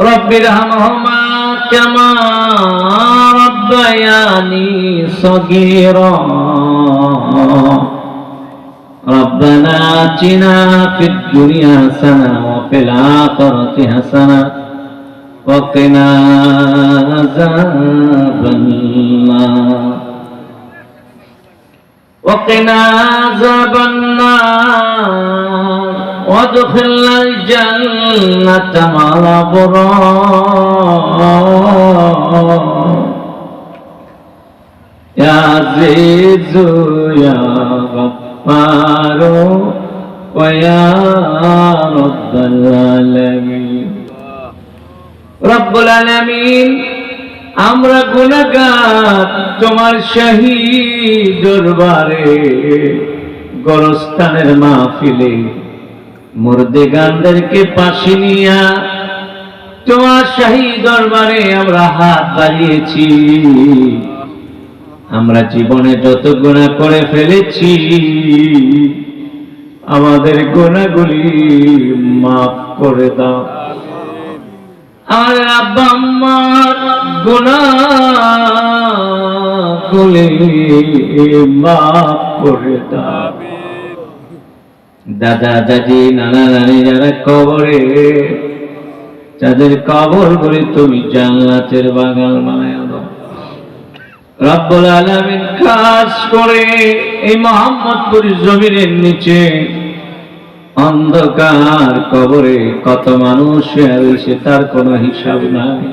رب ارحمهما كما ربياني صغيرا ربنا آتنا في الدنيا حسنة وفي الآخرة حسنة وقنا عذاب النار وقنا عذاب النار وادخلنا الجنة مع الأبرار يا عزيز يا غفار ويا رب العالمين رب العالمين আমরা গুণাগার তোমার শাহী দরবারে গরস্থানের মাহফিলে মুর্দে গানদেরকে পাশে নিয়া তোমার শাহী দরবারে আমরা হাত বাড়িয়েছি। আমরা জীবনে যত গুণা করে ফেলেছি, আমাদের গুণাগুলি মাফ করে দাও। আমাদের আব্বা আম্মার গুণাগুলি মাফ করে দাও। দাদা দাদি, নানা নানি যারা কবরে, যাদের কবর গুলি তুমি জান্নাতের বাগান বানায় রব্বুল আলামিন খাস করে এই মোহাম্মদপুর জমিনের নিচে অন্ধকার কবরে কত মানুষ রয়েছে তার কোনো হিসাব নাই।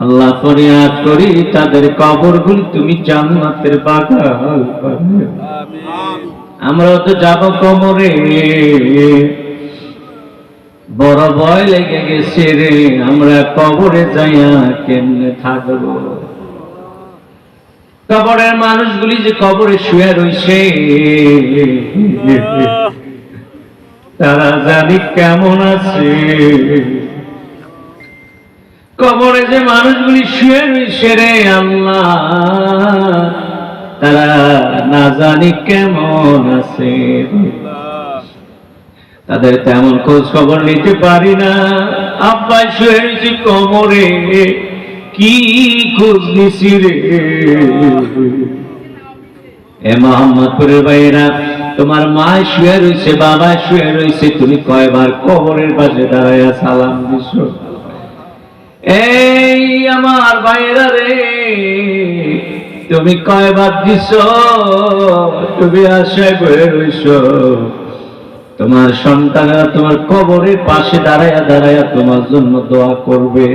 আল্লাহ ফরিয়াদ করি, তাদের কবরগুলি তুমি জান্নাতের বাগান দাও। আমরাও তো যাব কবরে বড় ভয় লেগে গেছে রে, আমরা কবরে যাইয়া কেমনে থাকব? কবরের মানুষগুলি যে কবরে শুয়ে রইছে, তারা জানি কেমন আছে। কবরে যে মানুষগুলি শুয়ে রয়েছে রে, আল্লাহ। তারা না জানি কেমন আছে। তাদের তেমন খোঁজ খবর নিতে পারি না। আব্বা শুয়ে রয়েছে কবরে কি খোঁজ নিছি রে। এ মোহাম্মদপুরের ভাইয়েরা, তোমার মা শুয়ে রয়েছে বাবা শুয়ে রয়েছে তুমি কয়বার কবরের পাশে দাঁড়াইয়া সালাম দিছ। এই আমার ভাইয়েরা রে তুমি কয়বার দিছ? তুমি আশায় বয়ে রইছ। তোমার সন্তানেরা তোমার কবরের পাশে দাঁড়াইয়া দাঁড়াইয়া তোমার জন্য দোয়া করবে।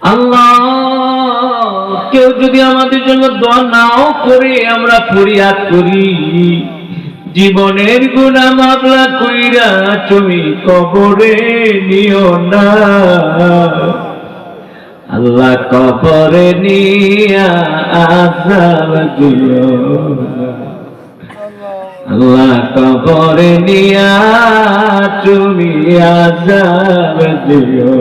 আল্লাহ, কেউ যদি আমাদের জন্য দোয়া নাও করে, আমরা ফরিয়াদ করি। জীবনের গুণা মামলা কইরা তুমি কবরে নিও না। আল্লাহ কবরে নিয়া আজাব দিও আল্লাহ কবরে নিয়া তুমি আজাব দিও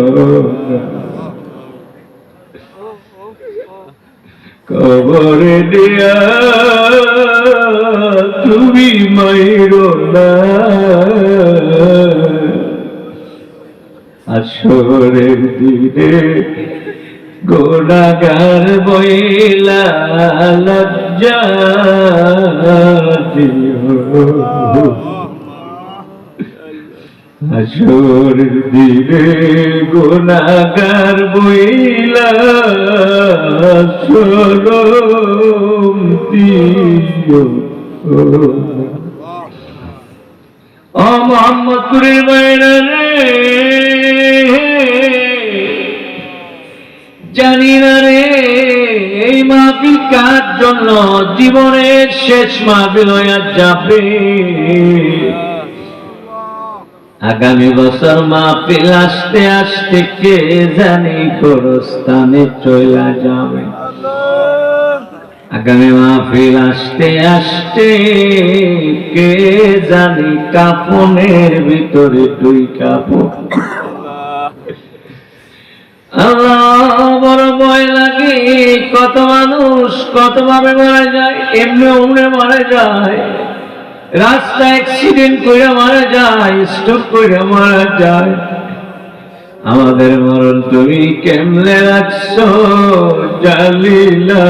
কবরে দিয়া তুমি মাইরো না। আসরের দিনে গোনাগার বইলা লজ্জা আসর দিনে গুণাগার বইলা সরম দিও। ও মোহাম্মদপুরের বাইরে জানি না রে, এই মাহফিল কার জন্য? জীবনের শেষ মাহফিল হইয়া যাবে। আগামী বছর মাহফিল আসতে আসতে কে জানি গোরস্থানে চলে যাবে। আগামী মাহফিল আসতে আসতে কে জানি কাপনের ভিতরে দুই কাপড় কত মানুষ কত ভাবে মারা যায়, এমনি উমরে মারা যায় রাস্তা অ্যাক্সিডেন্ট করে মারা যায় স্ট্রোক করে মারা যায় আমাদের মরণ তুমি কেমনে রাখছো, জালিলা।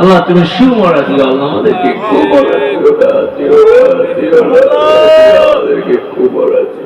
আল্লাহ, তুমি সুমরা দিও, আল্লাহ, আমাদেরকে কুমরা দিও দিও, আমাদেরকে কুমরা দিও।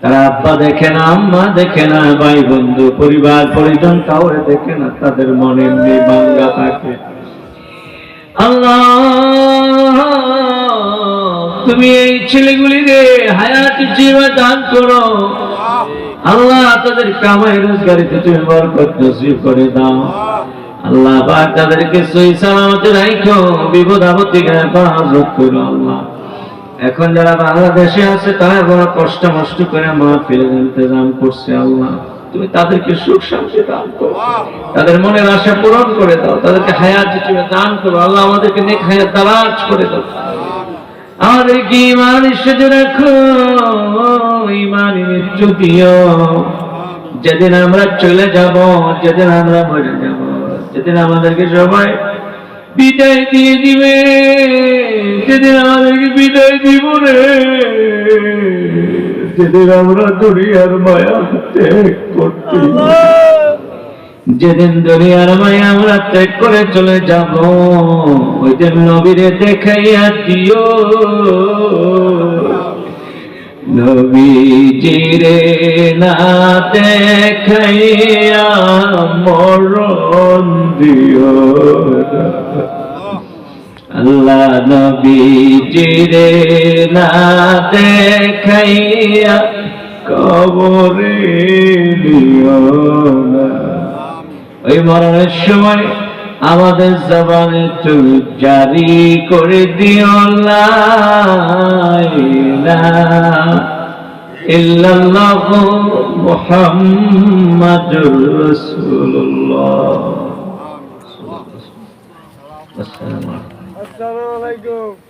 তারা আব্বা দেখে না, আম্মা দেখে না, ভাই বন্ধু, পরিবার, পরিজন কাউরে দেখে না, তাদের মনে এমনি বাঙ্গা থাকে। আল্লাহ, তুমি এই ছেলেগুলিরে হায়াত জীবন দান করো। আল্লাহ তাদের কামাই রোজগারিতে তুমি বরকত নসিব করে দাও। আল্লাহ, পাক তাদেরকে সই সালামতে রাখো বিপদ আপদ থেকে হেফাজত করো, আল্লাহ। এখন যারা বাংলাদেশে আছে, তারা বড় কষ্ট মষ্ট করে মাহফিলের ইন্তজাম করছে আল্লাহ। তুমি তাদেরকে সুখ শান্তি দান করো। তাদের মনের আশা পূরণ করে দাও। তাদেরকে হায়াত হিসেবে দান করো। আল্লাহ আমাদেরকে নেক হায়াত দারাজ করে দাও। আমাদেরকে ইমান সেজে রাখো ইমান মৃত্যু দিও। যেদিন আমরা চলে যাব, যেদিন আমরা মরে যাব, যেদিন আমাদেরকে সবাই বিদায় দিয়ে দিবে সেদিন আমাদেরকে বিদায় দিব রে। যেদিন আমরা দুনিয়ার মায়া ত্যাগ করতে যেদিন দুনিয়ার মায়া আমরা ত্যাগ করে চলে যাব ওই দিন নবীরে দেখাইয়া দিও। নবীজিরে না দেখাইয়া মরণ দিও। আল্লাহ নবীজিরে না দেখাইয়া কবরে না। ওই মরণের সময় আমাদের জবানে তুমি জারি করে দিও ইল্লাল্লাহু মুহাম্মাদুর রাসূলুল্লাহ। আসসালামু আলাইকুম। আসসালামু আলাইকুম।